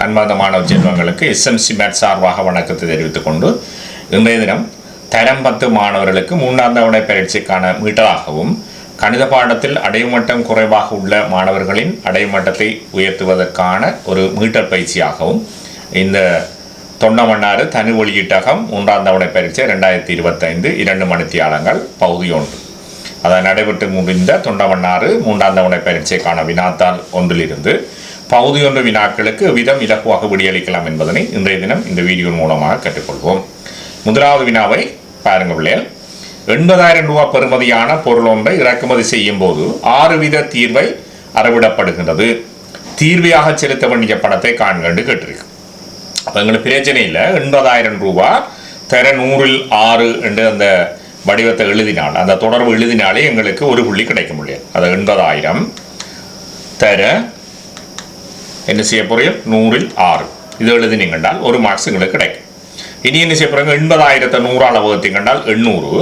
அன்பார்ந்த மாணவ செல்வங்களுக்கு எஸ்எம்சி மேட் சார்பாக வணக்கத்தை தெரிவித்துக் கொண்டு இன்றைய தினம் தரம் பத்து மாணவர்களுக்கு மூன்றாம் தவணை பயிற்சிக்கான மீட்டராகவும் கணித பாடத்தில் அடைமட்டம் குறைவாக உள்ள மாணவர்களின் அடைமட்டத்தை உயர்த்துவதற்கான ஒரு மீட்டர் பயிற்சியாகவும் இந்த தொண்டமன்னாறு தனி வெளியீட்டகம் மூன்றாம் தவணை பரீட்சை ரெண்டாயிரத்தி இருபத்தைந்து இரண்டு மணித்தியாலங்கள் பகுதி ஒன்று. அதை நடைபெற்று முடிந்த தொண்டமன்னாறு மூன்றாம் தவணை பயிற்சிக்கான வினாத்தாள் ஒன்றிலிருந்து பகுதி ஒன்று வினாக்களுக்கு விதம் இலகுவாக விடியளிக்கலாம் என்பதனை இன்றைய தினம் இந்த வீடியோ மூலமாக கற்றுக்கொள்வோம். முதலாவது வினாவை பாருங்க பிள்ளைகள் எண்பதாயிரம் ரூபாய் பெறுமதியான பொருள் ஒன்றை இறக்குமதி செய்யும் போது ஆறு வித தீர்வை அறவிடப்படுகின்றது. தீர்வையாக செலுத்த வேண்டிய பணத்தை காண்கண்டு கேட்டிருக்கு. அப்போ எங்களுக்கு பிரச்சனை இல்லை. எண்பதாயிரம் ரூபா தர நூறில் ஆறு என்று அந்த வடிவத்தை எழுதினால் அந்த தொடர்பு எழுதினாலே எங்களுக்கு ஒரு புள்ளி கிடைக்க முடியாது அது எண்பதாயிரம் தர என்ன செய்ய போறீங்க நூறில் ஆறு இது எழுதி கண்டால் ஒரு மார்க்ஸ் உங்களுக்கு கிடைக்கும் இனி என்ன செய்ய போறாங்க எண்பதாயிரத்தை நூறால் வகுத்தி கண்டால் எண்ணூறு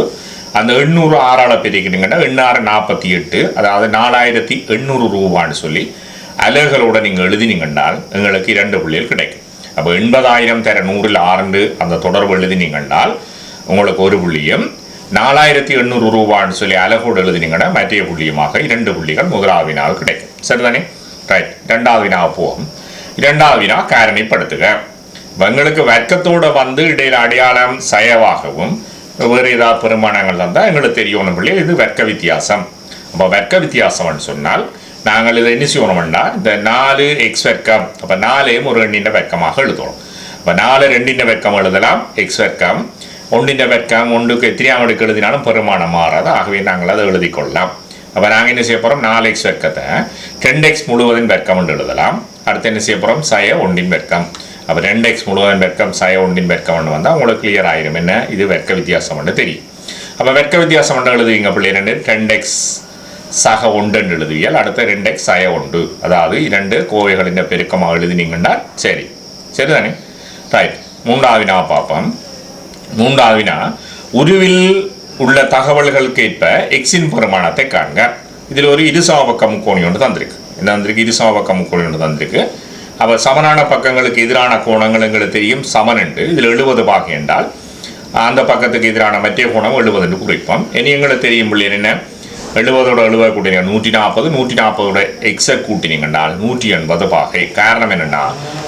அந்த எண்ணூறு ஆறால் பிரிக்கிறீங்கன்னா எண்ணாறு நாற்பத்தி எட்டு அதாவது நாலாயிரத்தி எண்ணூறு ரூபான்னு சொல்லி அலகுகளோட நீங்கள் எழுதினீங்கன்றால் எங்களுக்கு இரண்டு புள்ளிகள் கிடைக்கும் அப்போ எண்பதாயிரம் தர நூறில் ஆறு அந்த தொடர்பு எழுதினீங்கன்றால் உங்களுக்கு ஒரு புள்ளியும் நாலாயிரத்தி எண்ணூறு ரூபான்னு சொல்லி அலகோடு எழுதினீங்கன்னா மற்ற புள்ளியுமாக இரண்டு புள்ளிகள் முதலாவினால் கிடைக்கும் சரிதானே ரைட் இரண்டாவது போகும் இரண்டாவது வினா காரணிப்படுத்துக எங்களுக்கு வர்க்கத்தோடு வந்து இடையில அடையாளம் சயவாகவும் வேறு ஏதாவது பெருமானங்கள் தந்தால் எங்களுக்கு தெரியணும் பிள்ளை இது வர்க்க வித்தியாசம் அப்போ வர்க்க வித்தியாசம்னு சொன்னால் நாங்கள் இதை என்ன செய்யணும்னா இந்த நாலு எக்ஸ் வர்க்கம் அப்போ நாலையும் ஒரு எண்ணின் வர்க்கமாக எழுதணும் அப்போ நாலு ரெண்டின் வர்க்கம் எழுதலாம் எக்ஸ் வர்க்கம் ஒன்றின் வர்க்கம் ஒன்றுக்கு எத்தனையாம் எழுதினாலும் பெருமானம் மாறாது ஆகவே நாங்கள் அதை எழுதி கொள்ளலாம் அப்போ நாங்கள் என்ன செய்ய போகிறோம் நாலு எக்ஸ் வர்க்கத்தை ரெண்டு எக்ஸ் முழுவதும் வர்க்கம் என்று எழுதலாம். அடுத்து என்ன செய்ய போகிறோம் சய ஒன்றின் வர்க்கம். அப்போ ரெண்டு எக்ஸ் முழுவதும் வர்க்கம் சய ஒன்றின் வர்க்கம் வந்தால் உங்களுக்கு கிளியர் ஆயிரும். என்ன? இது வர்க்க வித்தியாசம் தெரியும். அப்போ வர்க்க வித்தியாசம் எழுதுவீங்க பிள்ளை ரெண்டு ரெண்டு எக்ஸ் சக ஒன்று எழுதுவியல் அடுத்த ரெண்டு எக்ஸ் சய ஒன்று. அதாவது இரண்டு கோவைகளின் பெருக்கமாக எழுதினீங்கன்னா சரி. சரிதானே? ரைட் மூன்றாவினா பார்ப்போம் மூன்றாவினா உருவில் உள்ள தகவல்களுக்கு ஏற்ப எக்ஸின் பெருமானத்தை காண்க. இதில் ஒரு இருசம பக்க முக்கோணி ஒன்று தந்திருக்கு. என்ன தந்திருக்கு? இருசம பக்க முக்கோணி ஒன்று தந்திருக்கு. அப்போ சமனான பக்கங்களுக்கு எதிரான கோணங்கள் எங்களுக்கு தெரியும். சமன் என்று. இதில் எழுபது பாகை என்றால் அந்த பக்கத்துக்கு எதிரான மற்ற கோணம் எழுபது என்று குறிப்போம். இனி எங்களுக்கு தெரியும் பிள்ளை என்ன எழுபதோட எழுபது கூட்டினீங்க. நூற்றி நாற்பது. நூற்றி நாற்பதோட எக்ஸை கூட்டினீங்கன்னால் நூற்றி எண்பது பாகை. காரணம் என்னென்னா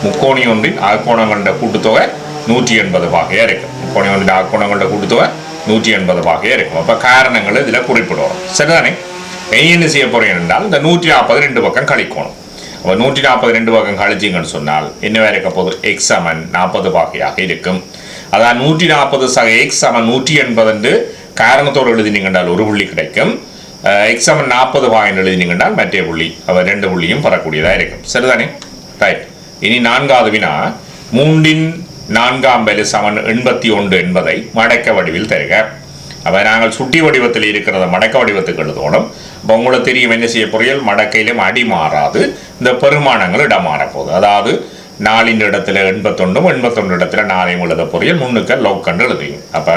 முக்கோணி ஒன்றின் அகோணங்களோட கூட்டுத்தொகை நூற்றி எண்பது பாகையாக இருக்கும். முக்கோணி ஒன்றின் அகோணங்களோட கூட்டுத்தொகை நூற்றி எண்பது வகையாக இருக்கும். அப்போ காரணங்கள் இதில் குறிப்பிடுவோம் சரிதானே? இனி என்ன செய்ய போகிறேன் என்றால் இந்த நூற்றி நாற்பது ரெண்டு பக்கம் கழிக்கணும். அப்போ நூற்றி நாற்பது ரெண்டு பக்கம் கழிச்சிங்கன்னு சொன்னால் என்ன இருக்க போது எக்ஸ் சமன் நாற்பது வகையாக இருக்கும். அதான் நூற்றி நாற்பது சக எக்ஸ் சமன் நூற்றி எண்பது என்று காரணத்தோடு எழுதினீங்கன்றால் ஒரு புள்ளி கிடைக்கும். எக்ஸ் சமன் நாற்பது வாயின் எழுதினீங்கன்றால் மற்றே புள்ளி. அவர் ரெண்டு புள்ளியும் பெறக்கூடியதாக இருக்கும். சரிதானே? ரைட் இனி நான்காவது வினா மூன்றின் நான்காம் வலு சமன் எண்பத்தி ஒன்று என்பதை மடக்க வடிவில் தருக. அப்போ நாங்கள் சுட்டி வடிவத்தில் இருக்கிறத மடக்க வடிவத்துக்கு எழுதணும். இப்போ உங்களுக்கு தெரியும் என்ன செய்ய பொறியல்? மடக்கையிலும் அடி மாறாது. இந்த பெருமானங்கள் இடம் மாறப்போகுது. அதாவது நாலின் இடத்துல எண்பத்தொன்றும் எண்பத்தொன்று இடத்துல நாளையும் எழுத பொறியல் முன்னுக்க லோக்கன்று எழுதுவீங்க அப்போ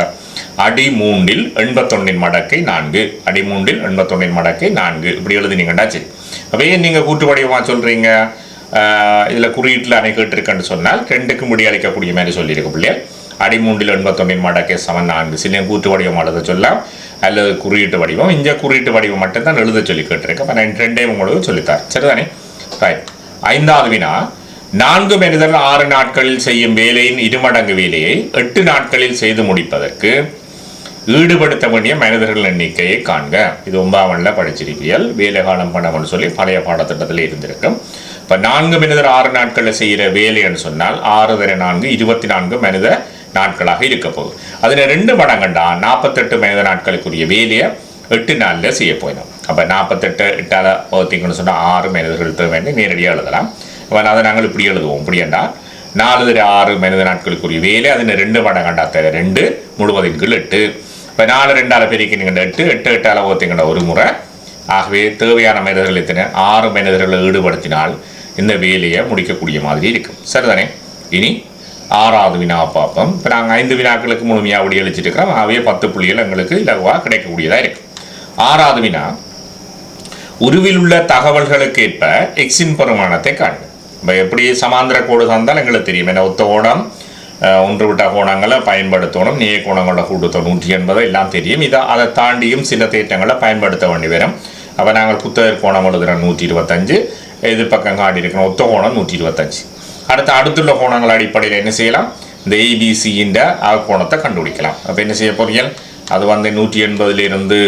அடி மூன்றில் எண்பத்தொன்னின் மடக்கை நான்கு. அடி மூன்றில் எண்பத்தொன்னின் மடக்கை நான்கு. இப்படி எழுதினீங்கடா சரி அப்போ ஏன் நீங்கள் கூட்டு வடிவமாக சொல்கிறீங்க இதில் குறியீட்டில் அணை கேட்டிருக்கேன்னு சொன்னால் ரெண்டுக்கு முடி அளிக்கக்கூடிய மாதிரி சொல்லியிருக்கு இல்லையா அடி மூன்றில் எண்பத்தொன்னின் மடக்கை சமன் நான்கு. சில கூட்டு வடிவம் எழுத சொல்லலாம் அல்லது குறியீட்டு வடிவம். இந்த குறியீட்டு வடிவம் மட்டும்தான் எழுத சொல்லி கேட்டிருக்கேன். அப்போ நான் ரெண்டே உங்களுக்கு சொல்லித்தார் சரிதானே? ரைட் ஐந்தாவது வினா. நான்கு மனிதர் ஆறு நாட்களில் செய்யும் வேலையின் இருமடங்கு வேலையை எட்டு நாட்களில் செய்து முடிப்பதற்கு ஈடுபடுத்த வேண்டிய மனிதர்கள் எண்ணிக்கையை காண்க. இது ஒன்பதாவனில் படிச்சிருப்பியல் வேலை காலம் பண்ணணும்னு சொல்லி பழைய பாடத்திட்டத்தில் இருந்திருக்கும். இப்போ நான்கு மனிதர் ஆறு நாட்களில் செய்கிற வேலைன்னு சொன்னால் ஆறு தர நான்கு இருபத்தி நான்கு மனித நாட்களாக இருக்க போகுது. அதில் ரெண்டு மடங்கண்டா? நாற்பத்தெட்டு மனித நாட்களுக்குரிய வேலையை எட்டு நாளில் செய்ய போயிடும். அப்போ நாற்பத்தெட்டு எட்டால் பார்த்தீங்கன்னு சொன்னால் ஆறு மனிதர்கள் வேண்டி நேரடியாக எழுதலாம். அப்போ அதை நாங்கள் இப்படி எழுதுவோம். இப்படியண்டா நாலு தர ஆறு மனித நாட்களுக்குரிய வேலை அதில் ரெண்டு மடங்கண்டா? தர ரெண்டு முழுவதின் கீழ் எட்டு. இப்போ நாலு ரெண்டால் பெருக்கினீங்க. எட்டு எட்டு எட்டால் பார்த்தீங்கன்னா ஒரு முறை. ஆகவே தேவையான மனிதர்கள் எத்தனை? ஆறு மனிதர்களை ஈடுபடுத்தினால் இந்த வேலையை முடிக்கக்கூடிய மாதிரி இருக்கும். சரிதானே? இனி ஆறாவது வினா பார்ப்போம். இப்போ நாங்கள் ஐந்து வினாக்களுக்கு முழுமையாக ஒடி அழிச்சிருக்கிறோம் இருக்கிறோம். பத்து புள்ளிகள் எங்களுக்கு இலகுவாக கிடைக்கக்கூடியதாக இருக்கும். ஆறாவது வினா. உருவில் உள்ள தகவல்களுக்கு ஏற்ப எக்ஸின் பெருமானத்தை காண்க. இப்போ எப்படி சமாந்திர கோடு தந்தால் எங்களுக்கு தெரியும். ஏன்னா ஒத்த ஓடம் அஹ், ஒன்று விட்ட கோணங்களை பயன்படுத்தணும் நேய கோணங்களோட கூட்டத்தொகை நூற்றி எண்பது எல்லாம் தெரியும். இதை அதை தாண்டியும் சில தேட்டங்களை பயன்படுத்த வேண்டி வரும். அப்போ நாங்கள் புத்தகர் கோணம் எழுதுகிற நூற்றி இருபத்தஞ்சு. எதிர்பக்கம் காட்டி இருக்கிற ஒத்த கோணம் நூற்றி இருபத்தஞ்சு. அடுத்து அடுத்துள்ள கோணங்கள் அடிப்படையில் என்ன செய்யலாம்? இந்த ஏபிசியின் கோணத்தை கண்டுபிடிக்கலாம். அப்போ என்ன செய்ய போறீங்க அது வந்து நூற்றி எண்பதுலேருந்து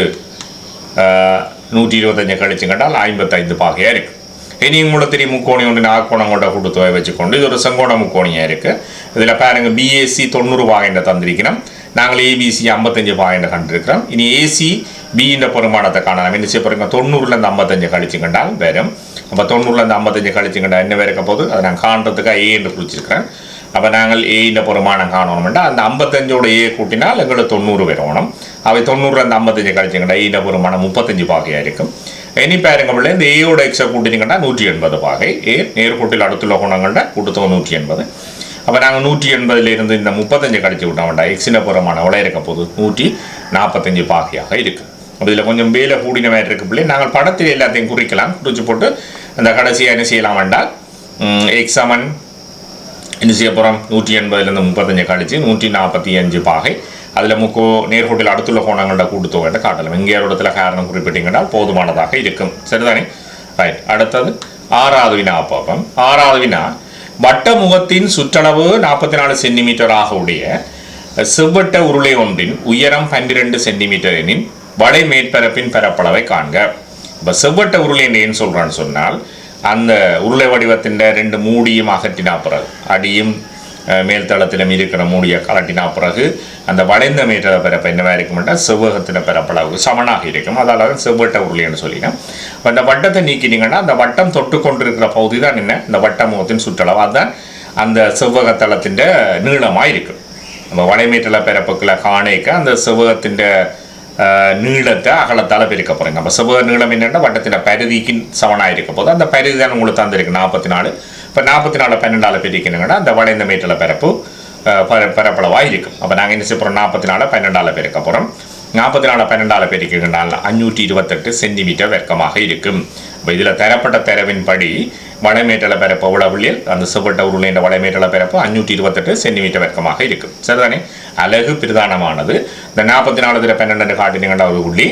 நூற்றி இருபத்தஞ்சு கழிச்சு கேட்டால் ஐம்பத்தைந்து பாகையாக இருக்குது இனி உங்களுக்கு தெரியும் முக்கோணி ஒன்று நாற்கோணம் கொண்ட கூட்டுத்தொகை வச்சுக்கொண்டு இது ஒரு செங்கோண முக்கோணியாக இருக்குது இதில் பாருங்க பிஏசி தொண்ணூறு பாகைன்ற தந்திருக்கிறோம் நாங்கள் ஏபிசி ஐம்பத்தஞ்சு பாகைன்ற கண்டிருக்கிறோம் இனி ஏசி பியின் பெருமானத்தை காணலாம் என்ன செய்ய போகிறீங்க தொண்ணூறுலேருந்து ஐம்பத்தஞ்சு கழிச்சு கண்டால் வரும் அப்போ தொண்ணூறுலேருந்து ஐம்பத்தஞ்சு கழிச்சு கண்டால் என்ன வேறு போது அதை நான் காண்றதுக்காக ஏ என்று குறிச்சிருக்கிறேன் அப்போ நாங்கள் ஏயின் பெருமானம் காணணும்னா அந்த ஐம்பத்தஞ்சோட ஏ கூட்டினால் எங்களுக்கு தொண்ணூறு வரணும் அவை தொண்ணூறுலேருந்து ஐம்பத்தஞ்சு கழிச்சுங்கடா ஏயின் பெருமானம் முப்பத்தஞ்சு பாகையாக இருக்கும் இனி பாருங்க பிள்ளை இந்த ஏயோட எக்ஸை கூட்டினீங்கன்னா நூற்றி எண்பது பாகை ஏ நேர்கூட்டில் அடுத்துள்ள குணங்கள்ட கூட்டத்தொகை நூற்றி எண்பது அப்போ நாங்கள் நூற்றி எண்பதுலேருந்து இந்த முப்பத்தஞ்சு கழிச்சு விட்டோம் வேண்டாம் எக்ஸின புறமான எவ்வளோ இருக்க போகுது நூற்றி நாற்பத்தஞ்சு பாகையாக இருக்குது அப்போ இதில் கொஞ்சம் வேலை கூடின மாதிரி இருக்கு பிள்ளை நாங்கள் படத்தில் எல்லாத்தையும் குறிக்கலாம் குறிச்சு போட்டு அந்த கடைசியாக என்ன செய்யலாம் வேண்டால் எக்ஸ் சமன் என்ன செய்ய போகிறோம் நூற்றி எண்பதுலேருந்து முப்பத்தஞ்சு கழிச்சு நூற்றி நாற்பத்தி அஞ்சு பாகை அதில் முக்கோ நேர்கோட்டில் அடுத்துள்ள கோணங்களோட கூட்டுத்தொகையை காட்டலாம் இங்கே ஒரு இடத்துல காரணம் குறிப்பிட்டீங்கன்னா போதுமானதாக இருக்கும் சரிதானே ரைட் அடுத்தது ஆறாவது வினா பார்ப்போம் ஆறாவது வினா வட்ட முகத்தின் சுற்றளவு நாற்பத்தி நாலு சென்டிமீட்டராக உடைய செவ்வட்ட உருளை ஒன்றின் உயரம் பன்னிரெண்டு சென்டிமீட்டர் எனின் வடை மேற்பரப்பின் பரப்பளவை காண்க இப்போ செவ்வட்ட உருளை என்று ஏன் சொல்கிறான்னு சொன்னால் அந்த உருளை வடிவத்தின் ரெண்டு மூடியும் அகற்றினா பிறகு அடியும் மேல்தளத்திலும் இருக்கிற மூடியை கலட்டினா பிறகு அந்த வளைந்த மேற்ற பரப்பு என்னவா இருக்கும்னா செவ்வகத்தில் பரப்பளவுக்கு சமனாக இருக்கும். அதாவது செவ்வட்ட உருளைன்னு சொல்லினோம். அந்த வட்டத்தை நீக்கினீங்கன்னா அந்த வட்டம் தொட்டு கொண்டிருக்கிற பகுதி தான் என்ன? இந்த வட்ட முகத்தின் சுற்றளவு. அதுதான் அந்த செவ்வக தளத்தின் நீளமாக இருக்கும். நம்ம வளைமேற்றல பிறப்புக்களை காணிக்க அந்த செவ்வகத்தின் நீளத்தை அகலத்தால் பிரிக்க போகிறீங்க அப்போ செவ்வக நீளம் என்னென்னா வட்டத்தின் பரிதிக்கு சமனாக இருக்க போது அந்த பரிதி தான் உங்களுக்கு தந்திருக்கு. நாற்பத்தி நாலு. இப்போ நாற்பத்தி நாலு பன்னெண்டால் பிரிக்கணுங்கன்னா அந்த வளைந்த மீட்டரில் பிறப்பு பரப்பளவாக இருக்கும். அப்போ நாங்கள் என்ன செய்ய போகிறோம் நாற்பத்தி நாலு பன்னெண்டால் பிரிக்க போகிறோம் நாற்பத்தி நாலு பன்னெண்டால் பிரிக்கின்றனால அஞ்சூற்றி இருபத்தெட்டு சென்டிமீட்டர் வெக்கமாக இருக்கும். இப்போ இதில் தரப்பட்ட தரவின்படி வடமேட்டல பிறப்பு உளவுள்ளில் அந்த செவ்வட்ட உருளைன்ற வடமேட்டல பிறப்பு அஞ்சூற்றி இருபத்தெட்டு சென்டிமீட்டர் வெக்கமாக இருக்கும். சரிதானே? அழகு பிரதானமானது. இந்த நாற்பத்தி நாலு தர பன்னெண்டு காட்டினீங்கன்னா ஒரு புள்ளி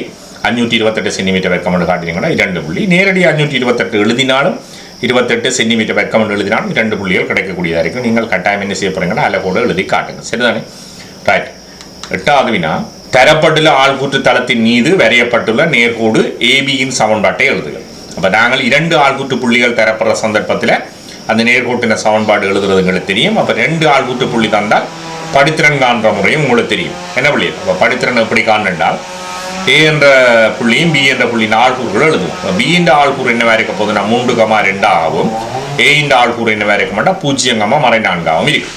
அஞ்சூற்றி இருபத்தெட்டு சென்டிமீட்டர் வெர்க்கம்னு காட்டினீங்கன்னா இரண்டு புள்ளி. நேரடி அஞ்சூற்றி இருபத்தெட்டு எழுதினாலும் இருபத்தெட்டு சென்டிமீட்டர் வெர்க்கம் எழுதினாலும் இரண்டு புள்ளிகள் கிடைக்கக்கூடியதாக இருக்கும். நீங்கள் கட்டாயம் என்ன செய்ய போகிறீங்கன்னா அலகோடு எழுதி காட்டுங்க சரிதானே? ரைட் எட்டாவது வினா தரப்பட்டுள்ள ஆள்கூற்று தளத்தின் மீது வரையப்பட்டுள்ள நேர்கோடு ஏபியின் சமன்பாட்டை எழுதுக அப்போ நாங்கள் இரண்டு ஆள்கூற்று புள்ளிகள் தரப்படுற சந்தர்ப்பத்தில் அந்த நேர்கோட்டின சமன்பாடு எழுதுறது எங்களுக்கு தெரியும். அப்போ ரெண்டு ஆள்கூற்று புள்ளி தந்தால் படித்திறன் காண்ற முறையும் உங்களுக்கு தெரியும். என்ன புள்ளி? அப்போ படித்திறன் எப்படி காண்றால் ஏ என்ற புள்ளியும் பி என்ற புள்ளியின் ஆள்கூறுகள் எழுதுவோம். பி என்ற ஆள்கூறு என்ன இருக்க போகுதுன்னா மூன்று கமா ரெண்டாகவும் ஏ ஆள்கூறு என்ன இருக்க மாட்டா பூஜ்ஜியம் கமா மறை நான்காகவும் இருக்கு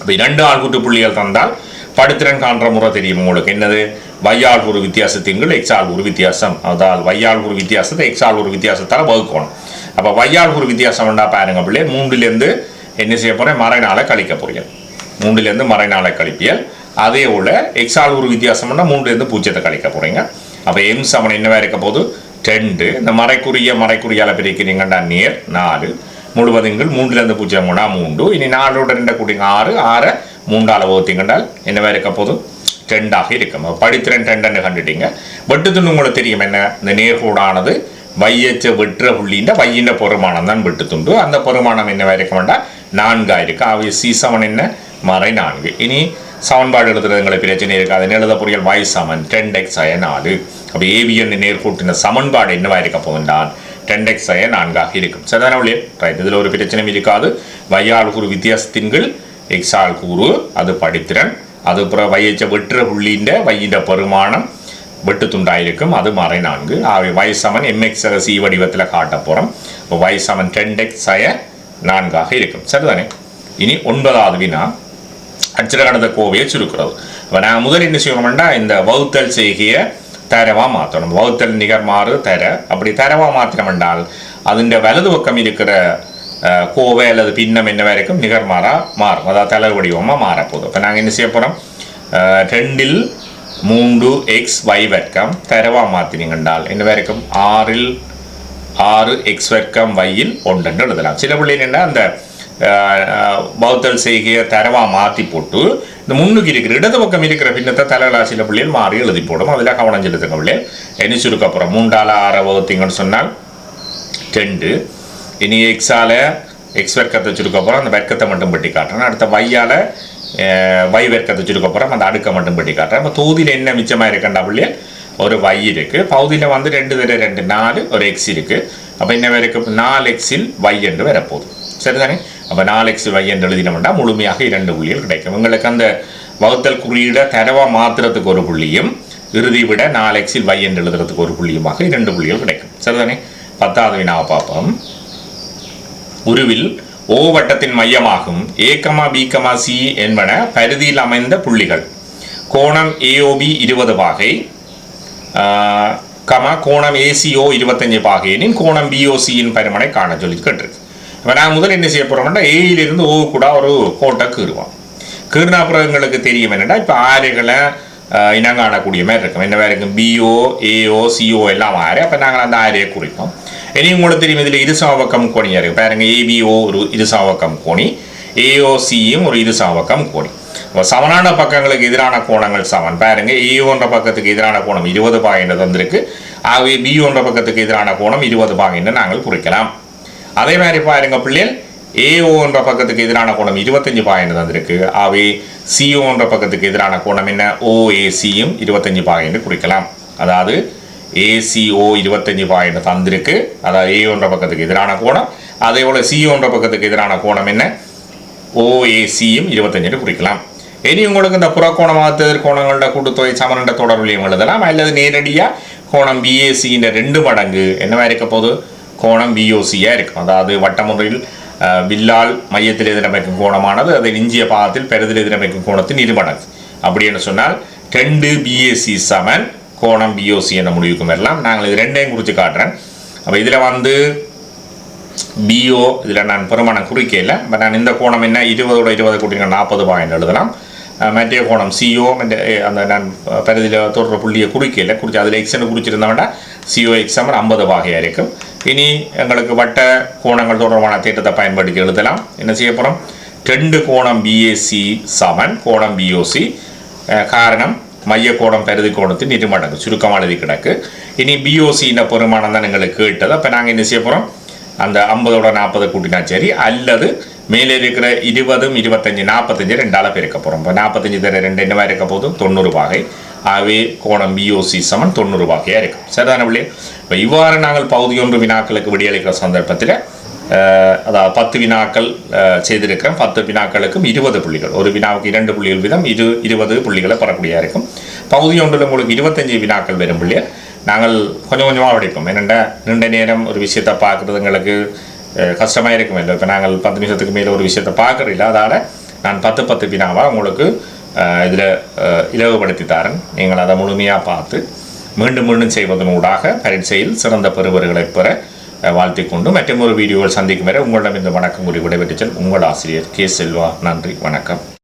அப்போ இரண்டு ஆள்கூட்டு புள்ளிகள் தந்தால் படுத்திறன் காண்ற முறை தெரியும் உங்களுக்கு? என்னது? வையாள் ஒரு வித்தியாசத்தின்கள் எக்ஸால் ஒரு வித்தியாசம். அதாவது வையாள் ஒரு வித்தியாசத்தை எக்ஸால் ஒரு வித்தியாசத்தால் வகுக்கணும். அப்போ வையாள் ஒரு வித்தியாசம் வேண்டா பாருங்க பிள்ளை மூன்றுலேருந்து என்ன செய்ய போகிறேன் மறைநாளை கழிக்க போறீங்க. மூன்றுலேருந்து மறைநாளை கழிப்பியல். அதே போல் எக்ஸால் ஒரு வித்தியாசம்னா மூன்றுலேருந்து பூஜ்ஜியத்தை கழிக்க போகிறீங்க அப்போ எம் சமன் என்னவாக இருக்க போது ரெண்டு. இந்த மறைக்குரிய மறைக்குரியால பிரிக்கிறீங்கண்டா நேர் நாலு. முழுவதுங்கள் மூன்றுலேருந்து பூஜ்ஜியம் மூணா மூன்று. இனி நாலோட ரெண்டை கூட்டிங்க ஆறு. ஆறை மூன்றால் வகுத்தீங்கண்டால் என்னவாக இருக்க போது ரெண்டாக இருக்கும். படித்திறன் ரெண்டுன்னு கண்டுட்டீங்க. வெட்டுத்துண்டு உங்களுக்கு தெரியும் என்ன? இந்த நேர்கூடானது வையச்ச வெற்ற புள்ளின்ற வையின்ற பெருமானம் தான் வெட்டுத்துண்டு அந்த பெருமானம் என்னவாக இருக்க வேண்டாம் நான்காக இருக்கு அவை சி என்ன? மறை நான்கு. இனி சமன்பாடு எழுதுறது எங்களை பிரச்சனை இருக்காது. எழுத பொறியல் வாய் சமன். டென் டெக்ஸ் அய நாலு. அப்போ ஏபிஎன் நேர்கூட்டின சமன்பாடு என்னவா இருக்க போகின்றான்? டென் எக்ஸ் அய நான்காக இருக்கும். சரிதான ஒளியே ரைட் இதில் ஒரு பிரச்சனையும் இருக்காது. வையால் கூறு வித்தியாசத்தின்கள் எக்ஸால் கூறு அது படித்திறன். அது அப்புறம் வையச்ச வெற்ற புள்ளின்ற வையின்ற பெருமானம் வெட்டு துண்டாயிருக்கும் அது மறை நான்கு. ஆகவே வயசமன் எம்எக்ஸ் சி வடிவத்தில் காட்ட போகிறோம் இப்போ வயசமன் டென் எக்ஸ் அய நான்காக இருக்கும். சரிதானே? இனி ஒன்பதாவது வினா. அச்சரகணத கோவையை சுருக்கிறது. இப்போ நான் முதல் என்ன செய்யணும்னா இந்த வகுத்தல் செய்கைய தரவாக மாற்றணும் வகுத்தல் நிகர்மாறு தர. அப்படி தரவாக மாற்றினோம் என்றால் அதிண்ட வலது பக்கம் இருக்கிற கோவை அல்லது பின்னம் என்னவா இருக்கும் நிகர்மாறா மாறும். அதாவது தலை வடிவமாக மாறப்போகுது. இப்போ நாங்கள் என்ன செய்ய போகிறோம் ரெண்டில் மூன்று எக்ஸ் y வர்க்கம் தரவாக மாற்றினீங்கண்டால் என்ன வரைக்கும்? ஆறில் ஆறு எக்ஸ் வர்க்கம் வையில் ஒன்று எழுதலாம். சில பிள்ளைங்க அந்த பௌத்தல் செய்கிய தரவா மாற்றி போட்டு இந்த முன்னுக்கு இருக்கிற இடது பக்கம் இருக்கிற பின்னத்தை தலைகளா பிள்ளைகள் மாறி எழுதி போடும். அதில் கவனம் செலுத்துங்க பிள்ளைகள் என்ன சுருக்கப்புறம். மூன்றால் ஆற வகுத்தீங்கன்னு சொன்னால் ரெண்டு. இனி எக்ஸால் எக்ஸ் வர்க்கத்தை சுருக்கப்புறம். அந்த வர்க்கத்தை மட்டும் பெட்டி காட்டுறேன் அடுத்த வையால் வை வர்க்கத்தை சுருக்கப்புறம். அந்த அடுக்கை மட்டும் பெட்டி காட்டுறேன் இப்போ தொகுதியில் என்ன மிச்சமாக இருக்கண்டா பிள்ளைகள் ஒரு வை இருக்குது பகுதியில் வந்து ரெண்டு தர ரெண்டு நாலு ஒரு எக்ஸ் இருக்குது அப்போ என்ன வரைக்கும்? நாலு எக்ஸில் வை என்று வரப்போகுது. சரிதானே? அப்போ நாலு எக்ஸ் வை என்று எழுதினோம்னா முழுமையாக இரண்டு புள்ளிகள் கிடைக்கும். உங்களுக்கு அந்த வகுத்தல் குறியீட தரவா மாத்திரத்துக்கு ஒரு புள்ளியும் இறுதி விட நாலு எக்ஸில் வை என்று எழுதுறதுக்கு ஒரு புள்ளியுமாக இரண்டு புள்ளிகள் கிடைக்கும். சரிதானே? பத்தாவது வினாவை பார்ப்போம். உருவில் ஓ வட்டத்தின் மையமாகும். ஏகமா பிகமா சி என்பன பரிதியில் அமைந்த புள்ளிகள். கோணம் ஏஓபி இருபது பாகை கமா கோணம் ஏசிஓ இருபத்தஞ்சு பாகையினின் கோணம் பிஓசியின் பருமனை காண சொல்லி கேட்டிருக்கு. இப்போ நான் முதல்ல என்ன செய்ய போகிறோம்னா ஏயிலிருந்து ஓ கூட ஒரு கோட்டை கீறுவோம் கீறினா அப்புறம் எங்களுக்கு தெரியும் என்னென்னா இப்போ ஆறுகளை இனம் காணக்கூடிய மாதிரி இருக்கும். என்ன மாதிரி இருக்கும்? பிஓ ஏஓ சிஓ எல்லாம் ஆறு. அப்போ நாங்கள் அந்த ஆரையை குறிப்போம். இனி உங்களுக்கு தெரியும் இதில் இருசாவக்கம் கோணியாக இருக்குது பாருங்க ஏபிஓ ஒரு இருசாவக்கம் கோணி ஏஓசியும் ஒரு இருசாவக்கம் கோணி. இப்போ சமனான பக்கங்களுக்கு எதிரான கோணங்கள் சமன். பாருங்க ஏஓன்ற பக்கத்துக்கு எதிரான கோணம் இருபது பாகைன்றது வந்திருக்கு. ஆகவே பிஓன்ற பக்கத்துக்கு எதிரான கோணம் இருபது பாகைன்னு நாங்கள் குறிக்கலாம். அதே மாதிரி பாருங்க பிள்ளைகள் ஏஓன்ற பக்கத்துக்கு எதிரான கோணம் இருபத்தஞ்சு பாயிண்ட் தந்திருக்கு ஆகவே சிஓன்ற பக்கத்துக்கு எதிரான கோணம் என்ன? ஓஏசியும் இருபத்தஞ்சு பாயிண்ட் குறிக்கலாம். அதாவது ஏசிஓ இருபத்தஞ்சு பாயிண்ட் தந்திருக்கு. அதாவது ஏஓன்ற பக்கத்துக்கு எதிரான கோணம். அதே போல் சிஓன்ற பக்கத்துக்கு எதிரான கோணம் என்ன? ஓஏசியும் இருபத்தஞ்சு குறிக்கலாம். இனி உங்களுக்கு இந்த புறக்கோணமாக கோணங்களோட கூட்டுத்தொகை சமரண்ட தொடர்புலையும் எழுதலாம். அல்லது நேரடியாக கோணம் பிஏசியின் ரெண்டு மடங்கு என்னவா இருக்க போகுது? கோணம் விஓசியாக இருக்கும். அதாவது வட்டமுறையில் வில்லால் மையத்தில் எதிரமைக்கும் கோணமானது அதை இஞ்சிய பாகத்தில் பெரிதில் எதிரமைக்கும் கோணத்தின் இருமடங்கு அப்படின்னு சொன்னால் ரெண்டு பிஎஸ்சி சமன் கோணம் பிஓசி என்ற முடிவுக்கும் வரலாம். நாங்கள் இது ரெண்டையும் குறித்து காட்டுறேன். அப்போ இதில் வந்து பிஓ இதில் நான் பெருமானம் குறிக்கல இப்போ நான் இந்த கோணம் என்ன? இருபதோட இருபது கூட்டிங்க நாற்பது பாயிண்ட் எழுதலாம். அஹ் மற்ற கோணம் சிஓ மற்ற அந்த நான் பரிதியில் தொடர்ற புள்ளியை குறிக்கல குறித்து அதில் எக்ஸ்னு குறிச்சிருந்தோம்னா சிஓ எக்ஸாம் ஐம்பது பாகையாக இருக்கும். இனி எங்களுக்கு வட்ட கோணங்கள் தொடர்பான திட்டத்தை பயன்படுத்தி எழுதலாம். என்ன செய்ய போகிறோம் ரெண்டு கோணம் பிஏசி சமன் கோணம் பிஓசி காரணம் மைய கோணம் பெருதி கோணத்தின் இரு மடங்கு சுருக்கமாக எழுதி கிடக்கு. இனி பிஓசியின் பெருமானம் தான் எங்களுக்கு கேட்டது. அப்போ நாங்கள் என்ன செய்ய போகிறோம் அந்த ஐம்பதோட நாற்பது கூட்டினா சரி அல்லது மேலே இருக்கிற இருபதும் இருபத்தஞ்சு நாற்பத்தஞ்சு ரெண்டால பெருக்க போகிறோம் இப்போ நாற்பத்தஞ்சு தர ரெண்டு என்னவாக இருக்க போதும் தொண்ணூறு பாகை. ஆகவே கோணம் பிஓசி சமன் தொண்ணூறு பாகையாக இருக்கும். சரிதான பிள்ளை இப்போ இவ்வாறு நாங்கள் பகுதி ஒன்று வினாக்களுக்கு விடியளிக்கிற சந்தர்ப்பத்தில் அதாவது பத்து வினாக்கள் அஹ், பத்து வினாக்களுக்கும் இருபது புள்ளிகள். ஒரு வினாவுக்கு இரண்டு புள்ளிகள் வீதம் இரு இருபது புள்ளிகளை பெறக்கூடியா இருக்கும். பகுதி ஒன்றில் உங்களுக்கு இருபத்தஞ்சு வினாக்கள் வரும் புள்ளிய நாங்கள் கொஞ்சம் கொஞ்சமாக படிப்போம். என்னென்னா? நீண்ட நேரம் ஒரு விஷயத்தை பார்க்குறது எங்களுக்கு கஷ்டமாக இருக்கும். இல்லை இப்போ நாங்கள் பத்து நிமிஷத்துக்கு மேலே ஒரு விஷயத்தை பார்க்குறதில்ல. அதால் நான் பத்து பத்து வினாவாக உங்களுக்கு இதில் இலவுபடுத்தி தரேன் நீங்கள் அதை முழுமையாக பார்த்து மீண்டும் மீண்டும் செய்வதனூடாக பரீட்சையில் சிறந்த பெறுவர்களை பெற வாழ்த்திக்கொண்டு கொண்டு மற்றும் ஒரு வீடியோவில் சந்திக்கும் வரை உங்களிடம் இந்த வணக்கம் கூறி விடைபெற்றுச் செல் உங்கள் ஆசிரியர் கே செல்வா நன்றி வணக்கம்